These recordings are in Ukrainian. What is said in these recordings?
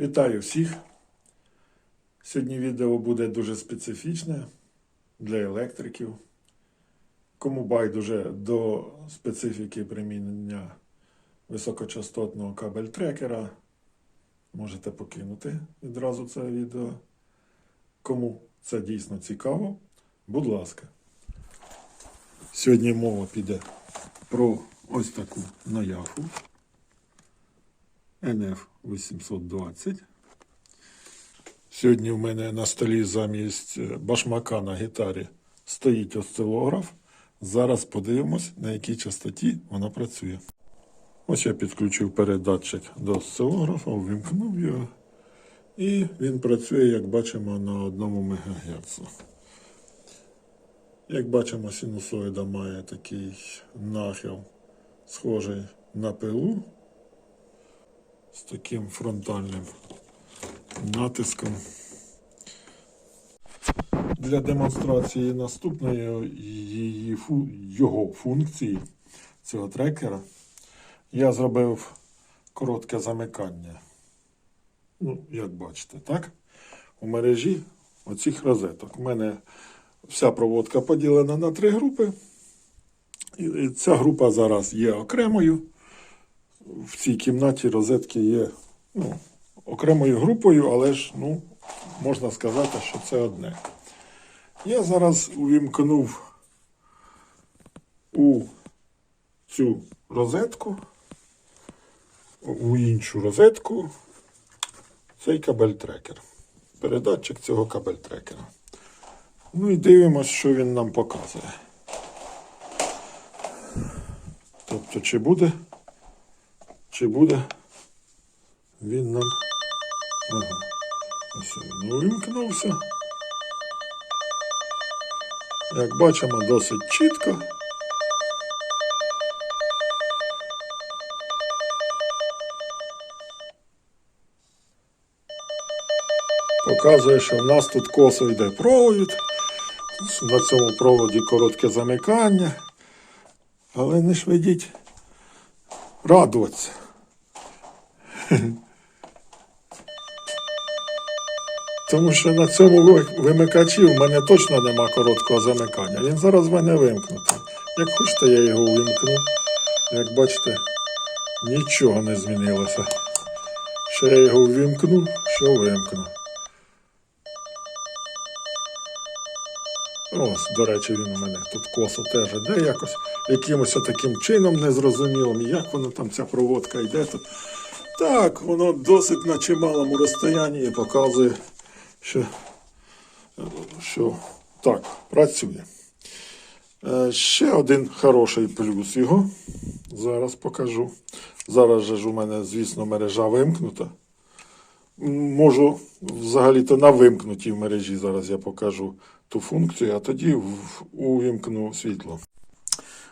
Вітаю всіх! Сьогодні відео буде дуже специфічне для електриків. Кому байдуже до специфіки примінення високочастотного кабель-трекера, можете покинути відразу це відео. Кому це дійсно цікаво, будь ласка. Сьогодні мова піде про ось таку наяху. NF820. Сьогодні в мене на столі замість е, башмака на гітарі стоїть осцилограф. Зараз подивимось, на якій частоті вона працює. Ось я підключив передатчик до осцилографа, увімкнув його. І він працює, як бачимо, на 1 МГц. Як бачимо, синусоїда має такий нахил, схожий на пилу з таким фронтальним натиском. Для демонстрації наступної її, його функції цього трекера я зробив коротке замикання. Ну, як бачите, так? У мережі оцих розеток. У мене вся проводка поділена на три групи. І ця група зараз є окремою в цій кімнаті розетки є ну, окремою групою, але ж ну, можна сказати, що це одне. Я зараз увімкнув у цю розетку, у іншу розетку цей кабель-трекер. Передатчик цього кабель-трекера. Ну і дивимося, що він нам показує. Тобто, чи буде чи буде він нам. Ага. Ось він увімкнувся. Як бачимо, досить чітко. Показує, що в нас тут косо йде провід. На цьому проводі коротке замикання. Але не швидіть радуватися. Тому що на цьому вимикачі в мене точно нема короткого замикання. Він зараз в мене вимкнутий. Як хочете, я його вимкну. Як бачите, нічого не змінилося. Що я його ввімкну, що вимкну. Ось, до речі, він у мене тут косо теж іде якось якимось таким чином незрозумілим. Як воно там ця проводка йде тут. Так, воно досить на чималому розстоянні і показує, що, що так, працює. Е, Ще один хороший плюс його. Зараз покажу. Зараз же ж у мене, звісно, мережа вимкнута. Можу взагалі-то на вимкнутій мережі зараз я покажу ту функцію, а тоді увімкну світло.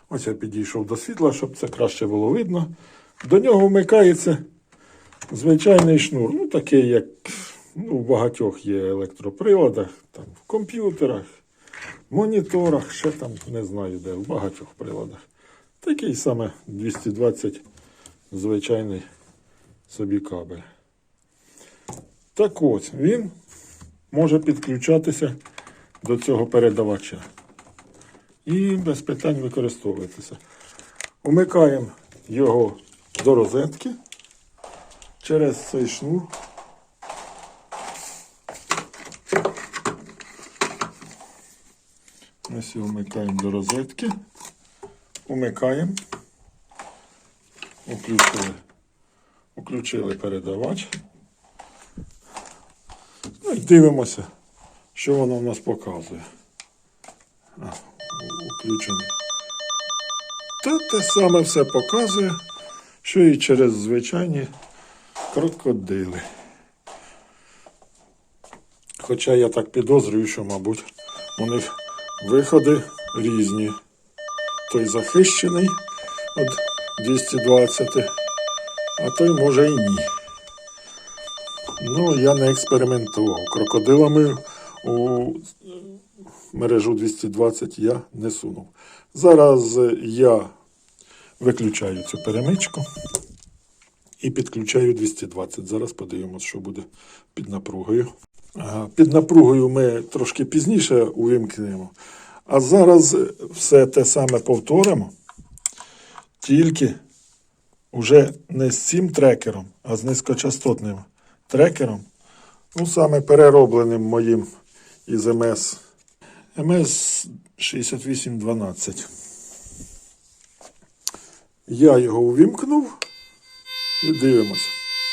Ось я підійшов до світла, щоб це краще було видно. До нього вмикається звичайний шнур. Ну, такий, як ну, в багатьох є електроприладах, там, в комп'ютерах, моніторах, ще там не знаю де, в багатьох приладах. Такий саме 220 звичайний собі кабель. Так ось, він може підключатися до цього передавача і без питань використовуватися. Умикаємо його до розетки через цей шнур. Ось його вмикаємо до розетки. Умикаємо. Включили, включили передавач. Ну і дивимося, що воно в нас показує. А, включений. Та те саме все показує, що і через звичайні крокодили. Хоча я так підозрюю, що, мабуть, у них виходи різні. Той захищений від 220, а той може і ні. Ну, я не експериментував. Крокодилами у мережу 220 я не сунув. Зараз я виключаю цю перемичку. і підключаю 220. Зараз подивимося, що буде під напругою. Під напругою ми трошки пізніше увімкнемо. А зараз все те саме повторимо. Тільки уже не з цим трекером, а з низькочастотним трекером. Ну, саме переробленим моїм із МС. МС 6812. Я його увімкнув і дивимося.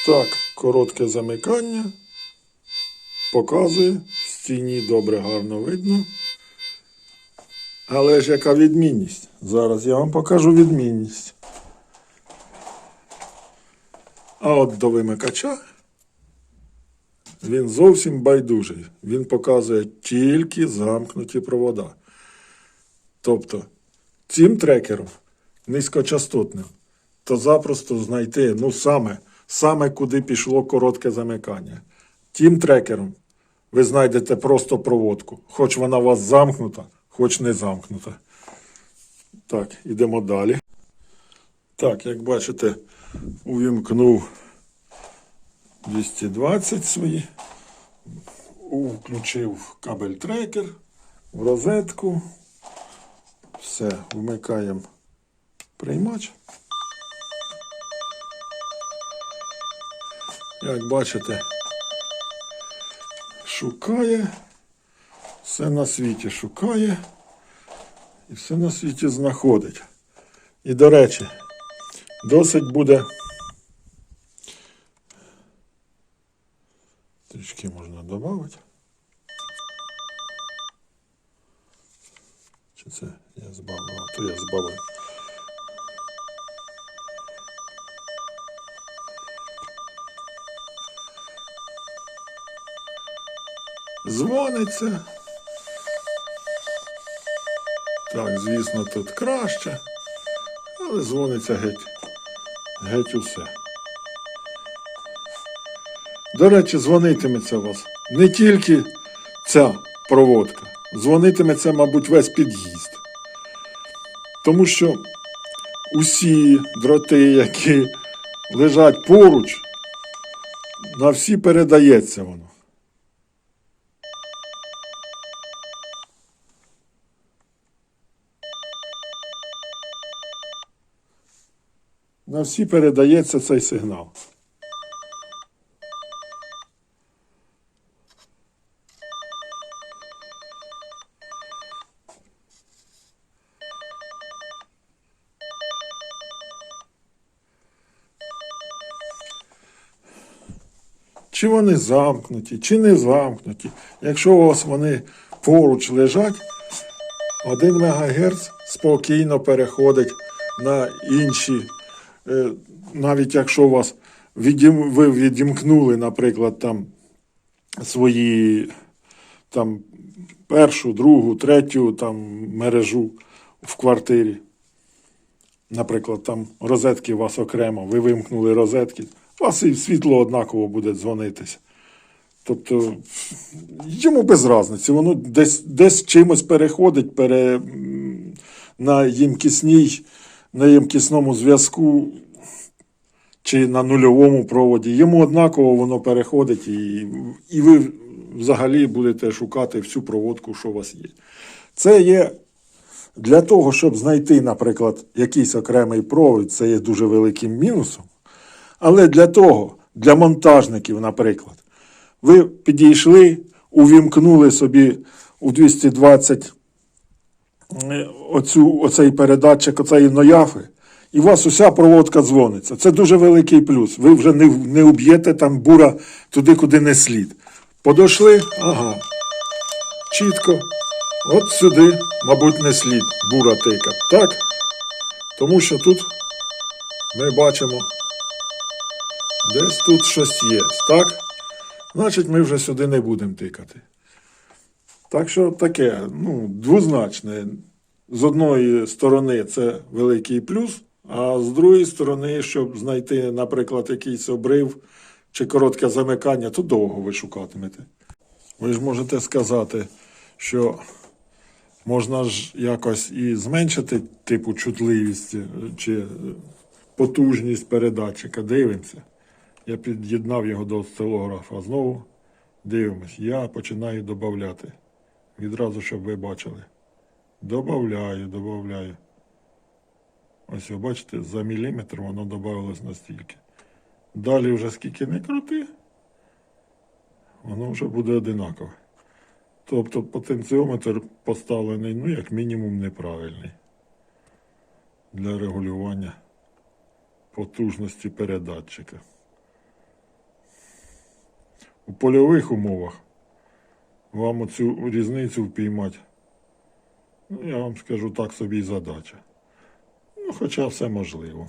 Так, коротке замикання. Показує, в стіні добре, гарно видно. Але ж яка відмінність? Зараз я вам покажу відмінність. А от до вимикача він зовсім байдужий. Він показує тільки замкнуті провода. Тобто цим трекером низькочастотним, то запросто знайти, ну саме, саме куди пішло коротке замикання. Тим трекером ви знайдете просто проводку. Хоч вона у вас замкнута, хоч не замкнута. Так, ідемо далі. Так, як бачите, увімкнув 220 свої. Включив кабель трекер в розетку. Все, вмикаємо приймач. Як бачите, шукає, все на світі шукає і все на світі знаходить. І, до речі, досить буде. Трішки можна додати. Чи це я збавив? А, то я збавив. Дзвониться. Так, звісно, тут краще, але дзвониться геть. Геть усе. До речі, дзвонитиметься у вас не тільки ця проводка, дзвонитиметься, мабуть, весь під'їзд. Тому що усі дроти, які лежать поруч, на всі передається воно. На всі передається цей сигнал. Чи вони замкнуті, чи не замкнуті. Якщо у вас вони поруч лежать, 1 МГц спокійно переходить на інші, навіть якщо у вас відім, ви відімкнули, наприклад, там свої там, першу, другу, третю там, мережу в квартирі. Наприклад, там розетки у вас окремо, ви вимкнули розетки, у вас і світло однаково буде дзвонитися. Тобто йому без різниці, воно десь, десь чимось переходить пере, на ємкісній, на ємкісному зв'язку чи на нульовому проводі. Йому однаково воно переходить, і, і ви взагалі будете шукати всю проводку, що у вас є. Це є для того, щоб знайти, наприклад, якийсь окремий провід, це є дуже великим мінусом. Але для того, для монтажників, наприклад, ви підійшли, увімкнули собі у 220 е, оцю, оцей передатчик, оцеї нояфи, і у вас уся проводка дзвониться. Це дуже великий плюс. Ви вже не, не уб'єте там бура туди, куди не слід. Подошли, ага. Чітко. От сюди, мабуть, не слід бура тикати. Так? Тому що тут ми бачимо, десь тут щось є. Так? Значить, ми вже сюди не будемо тикати. Так що таке, ну, двозначне. З одної сторони це великий плюс, а з другої сторони, щоб знайти, наприклад, якийсь обрив чи коротке замикання, то довго ви шукатимете. Ви ж можете сказати, що можна ж якось і зменшити типу чутливість, е, чи е, потужність передатчика. Дивимося. Я під'єднав його до осцилографа. Знову дивимось. Я починаю додати. Відразу, щоб ви бачили. Добавляю, добавляю. Ось ви бачите, за міліметр воно додавалось настільки. Далі вже скільки не крути, воно вже буде одинакове. Тобто потенціометр поставлений, ну, як мінімум, неправильний для регулювання потужності передатчика. У польових умовах вам оцю різницю впіймати, ну, я вам скажу так собі і задача. Ну, хоча все можливо.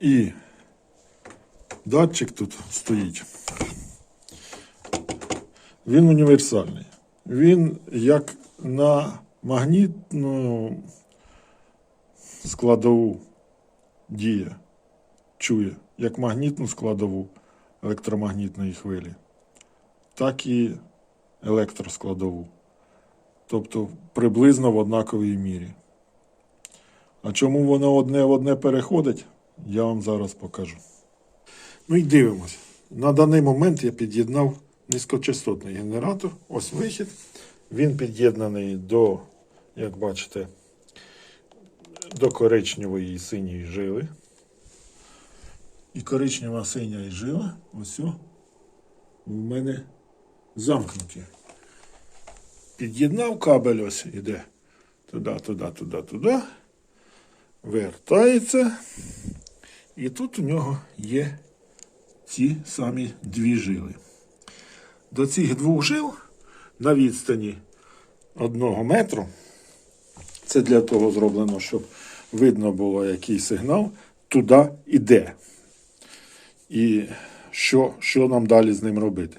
І датчик тут стоїть. Він універсальний. Він як на магнітну складову діє, чує, як магнітну складову електромагнітної хвилі, так і електроскладову. Тобто приблизно в однаковій мірі. А чому воно одне в одне переходить, я вам зараз покажу. Ну і дивимось. На даний момент я під'єднав низькочастотний генератор. Ось вихід. Він під'єднаний до, як бачите, до коричневої і синьої жили. І коричнева синя і жила, ось у мене замкнуті. Під'єднав кабель, ось іде туди, туди, туди, туди. Вертається. І тут у нього є ці самі дві жили. До цих двох жил на відстані одного метру. Це для того зроблено, щоб видно було, який сигнал туди йде. І що, що нам далі з ним робити?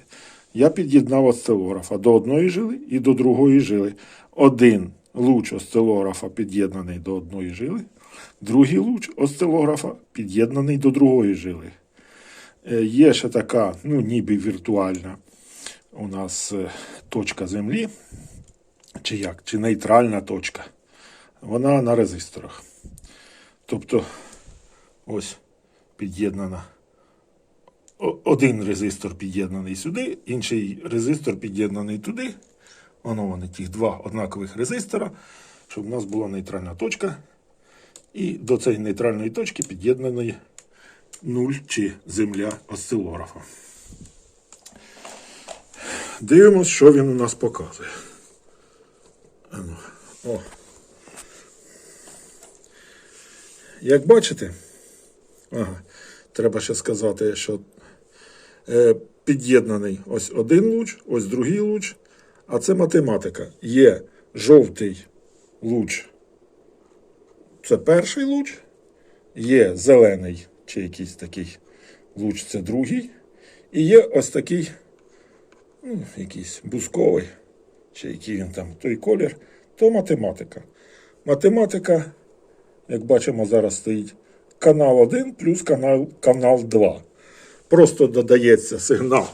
Я під'єднав осцилографа до одної жили і до другої жили. Один луч осцилографа під'єднаний до одної жили, другий луч осцилографа під'єднаний до другої жили. Е, Є ще така, ну, ніби віртуальна у нас е, точка землі, чи як, чи нейтральна точка. Вона на резисторах. Тобто, ось під'єднана. Один резистор під'єднаний сюди, інший резистор під'єднаний туди. Воно вони ті два однакових резистора, щоб у нас була нейтральна точка. І до цієї нейтральної точки під'єднаний нуль чи земля осцилографа. Дивимось, що він у нас показує. О. Як бачите, ага, треба ще сказати, що під'єднаний ось один луч, ось другий луч, а це математика. Є жовтий луч, це перший луч, є зелений чи якийсь такий луч, це другий, і є ось такий ну, якийсь бузковий, чи який він там той колір, то математика. Математика, як бачимо, зараз стоїть канал 1 плюс канал, канал 2. Просто додається сигнал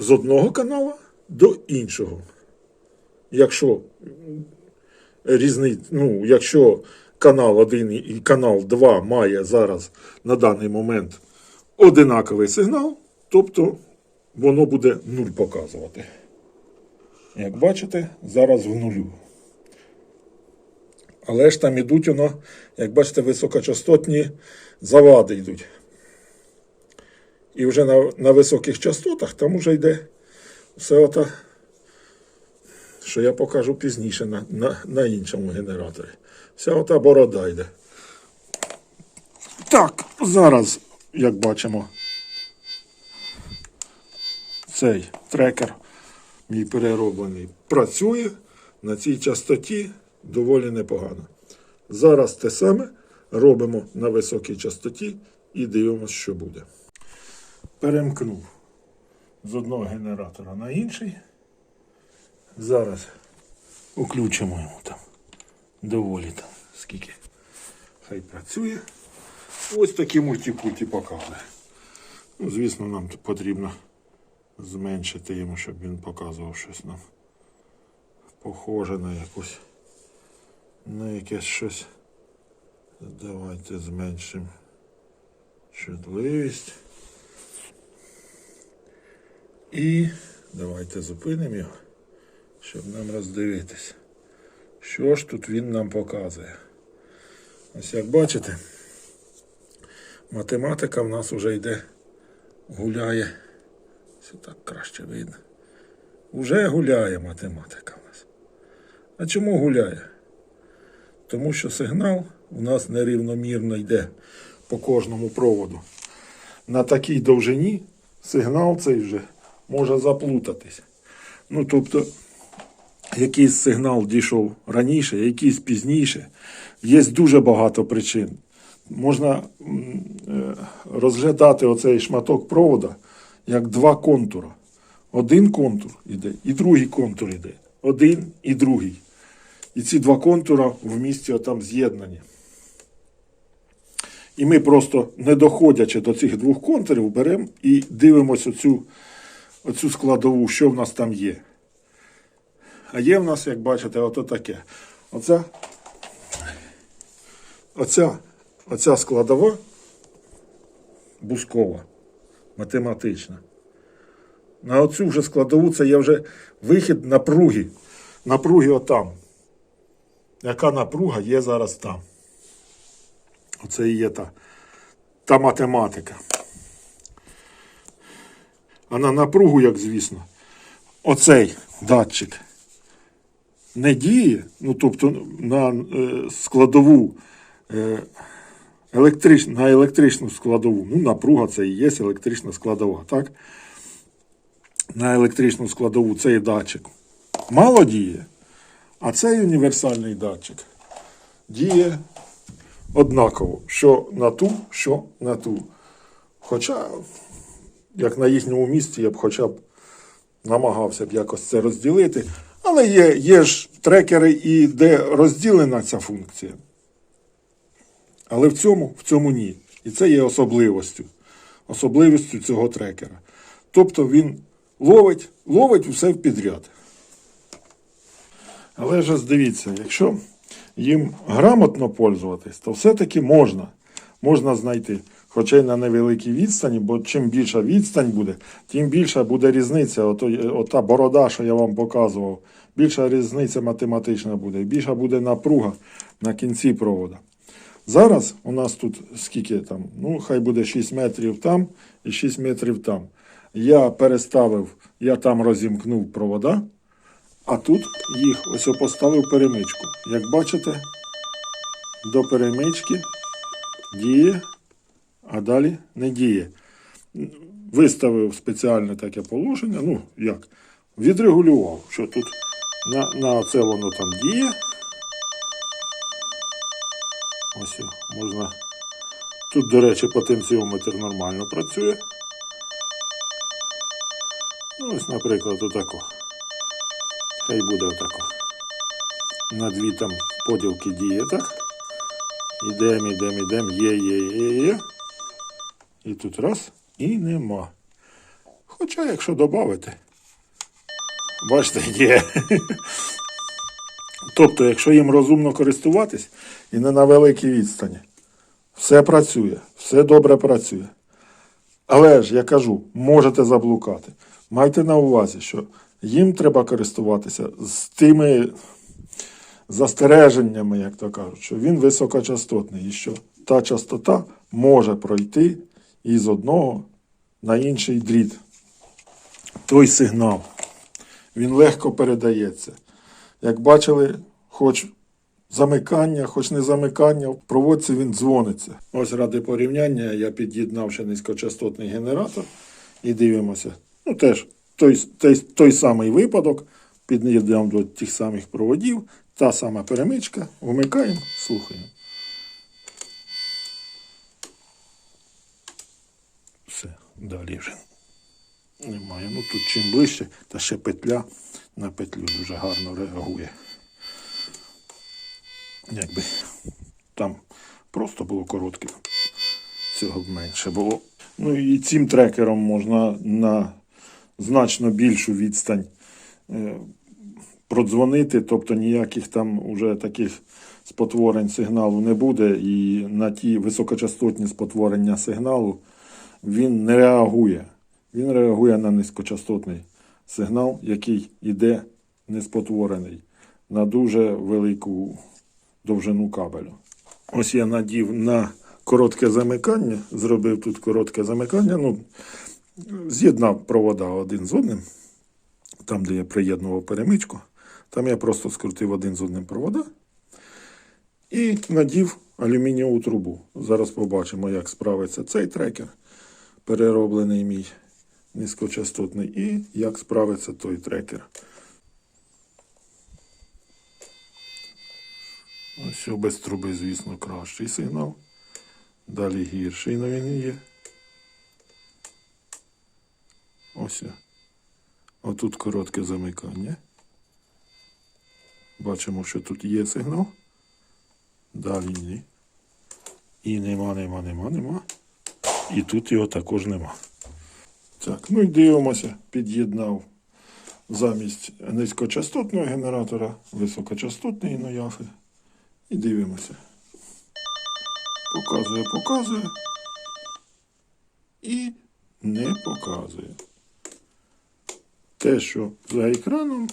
з одного канала до іншого. Якщо різний, ну, якщо канал 1 і канал 2 має зараз на даний момент одинаковий сигнал, тобто воно буде 0 показувати. Як бачите, зараз в нулю. Але ж там ідуть воно, як бачите, високочастотні завади йдуть. І вже на, на високих частотах там вже йде все ото, що я покажу пізніше на, на, на іншому генераторі. Вся ота борода йде. Так, зараз, як бачимо, цей трекер, мій перероблений, працює на цій частоті доволі непогано. Зараз те саме робимо на високій частоті і дивимося, що буде. Перемкнув з одного генератора на інший. Зараз включимо йому там доволі там, скільки хай працює. Ось такі мультипульті показує. Ну, звісно, нам потрібно зменшити йому, щоб він показував щось нам похоже на якусь Ну, якесь щось. Давайте зменшимо чутливість. І давайте зупинимо його, щоб нам роздивитись. Що ж тут він нам показує? Ось як бачите, математика в нас вже йде, гуляє. Все так краще видно. Уже гуляє математика в нас. А чому гуляє? Тому що сигнал у нас нерівномірно йде по кожному проводу. На такій довжині сигнал цей вже може заплутатись. Ну, тобто, якийсь сигнал дійшов раніше, якийсь пізніше. Є дуже багато причин. Можна е, розглядати оцей шматок провода як два контури. Один контур іде, і другий контур іде. Один і другий. І ці два контура в місті там з'єднані. І ми просто, не доходячи до цих двох контурів, беремо і дивимося оцю, оцю складову, що в нас там є. А є в нас, як бачите, ото таке. Оця, оця, оця складова бускова, математична. На оцю вже складову це є вже вихід напруги. Напруги отам. Яка напруга є зараз там? Оце і є та, та математика. А на напругу, як звісно, оцей датчик не діє, ну тобто на е, складову е, електрич, на електричну складову. Ну, напруга це і є електрична складова, так? На електричну складову цей датчик мало діє, а цей універсальний датчик діє однаково, що на ту, що на ту. Хоча, як на їхньому місці, я б хоча б намагався б якось це розділити. Але є, є ж трекери, і де розділена ця функція. Але в цьому, в цьому ні. І це є особливостю. Особливістю цього трекера. Тобто він ловить, ловить все в підряд. Але ж дивіться, якщо їм грамотно пользуватись, то все-таки можна. Можна знайти. Хоча й на невеликій відстані, бо чим більша відстань буде, тим більша буде різниця. Ото, ота борода, що я вам показував, більша різниця математична буде, більша буде напруга на кінці провода. Зараз у нас тут скільки там, ну хай буде 6 метрів там і 6 метрів там. Я переставив, я там розімкнув провода, а тут їх ось поставив перемичку. Як бачите, до перемички діє, а далі не діє. Виставив спеціальне таке положення, ну як, відрегулював, що тут на, на це воно там діє. Ось можна. Тут, до речі, потенціометр нормально працює. Ну, ось, наприклад, отако. Хай буде отако. На дві там поділки діє, так? Ідемо, ідемо, ідемо, є, є, є, є. І тут раз і нема. Хоча, якщо додати, бачите, є. Тобто, якщо їм розумно користуватись і не на великій відстані, все працює, все добре працює. Але ж я кажу, можете заблукати. Майте на увазі, що їм треба користуватися з тими застереженнями, як то кажуть, що він високочастотний і що та частота може пройти із одного на інший дріт. Той сигнал. Він легко передається. Як бачили, хоч замикання, хоч не замикання, в проводці він дзвониться. Ось ради порівняння я під'єднав ще низькочастотний генератор і дивимося. Ну теж той, той, той самий випадок, під'єднав до тих самих проводів, та сама перемичка, вмикаємо, слухаємо. Все, далі вже немає. Ну тут чим ближче, та ще петля на петлю дуже гарно реагує. Якби там просто було коротке, цього б менше було. Ну і цим трекером можна на значно більшу відстань е, продзвонити, тобто ніяких там уже таких спотворень сигналу не буде, і на ті високочастотні спотворення сигналу він не реагує. Він реагує на низькочастотний сигнал, який йде неспотворений на дуже велику довжину кабелю. Ось я надів на коротке замикання, зробив тут коротке замикання. Ну, з'єднав провода один з одним, там, де я приєднував перемичку. Там я просто скрутив один з одним провода і надів алюмінієву трубу. Зараз побачимо, як справиться цей трекер, перероблений мій низькочастотний, і як справиться той трекер. Ось без труби, звісно, кращий сигнал. Далі гірший на він є. Ось. Отут коротке замикання. Бачимо, що тут є сигнал. Далі ні. І нема, нема, нема, нема. І тут його також нема. Так, ну і дивимося, під'єднав замість низькочастотного генератора високочастотний нояфи. І дивимося. Показує, показує. І не показує. Те, що за екраном,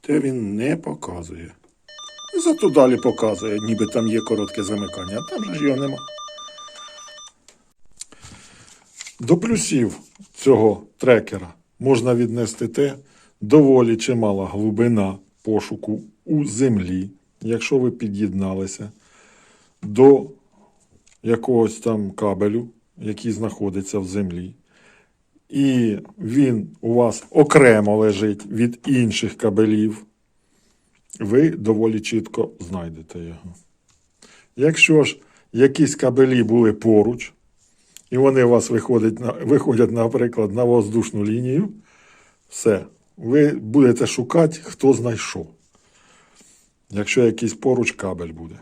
те він не показує. Зато далі показує, ніби там є коротке замикання, а там же ж його нема. До плюсів цього трекера можна віднести те, доволі чимала глибина пошуку у землі, якщо ви під'єдналися до якогось там кабелю, який знаходиться в землі. І він у вас окремо лежить від інших кабелів, ви доволі чітко знайдете його. Якщо ж якісь кабелі були поруч, і вони у вас виходять, на, виходять, наприклад, на воздушну лінію, все, ви будете шукати, хто знайшов. Якщо якийсь поруч кабель буде.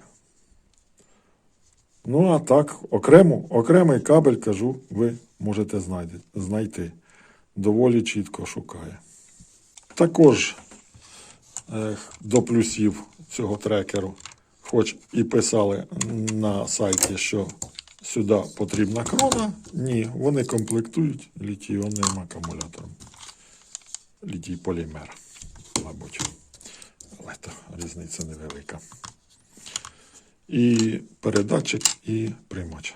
Ну, а так, окремо, окремий кабель, кажу, ви можете знайти. Доволі чітко шукає. Також е, до плюсів цього трекеру, хоч і писали на сайті, що сюди потрібна крона, ні, вони комплектують літій-іонним акумулятором. Літій полімер, мабуть. Але то різниця невелика. І передатчик, і приймач.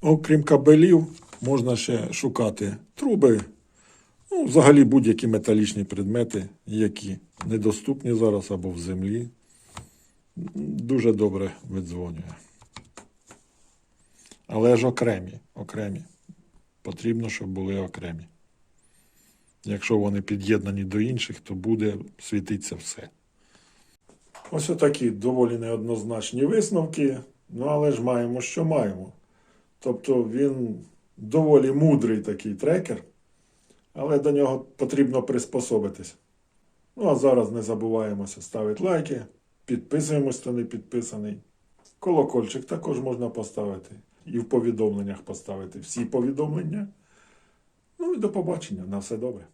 Окрім кабелів, можна ще шукати труби, ну, взагалі будь-які металічні предмети, які недоступні зараз або в землі. Дуже добре видзвонює. Але ж окремі, окремі. Потрібно, щоб були окремі. Якщо вони під'єднані до інших, то буде світитися все. Ось отакі доволі неоднозначні висновки, ну але ж маємо, що маємо. Тобто він доволі мудрий такий трекер, але до нього потрібно приспособитись. Ну а зараз не забуваємося ставити лайки, підписуємось, хто не підписаний. Колокольчик також можна поставити. І в повідомленнях поставити всі повідомлення. Ну і до побачення. На все добре.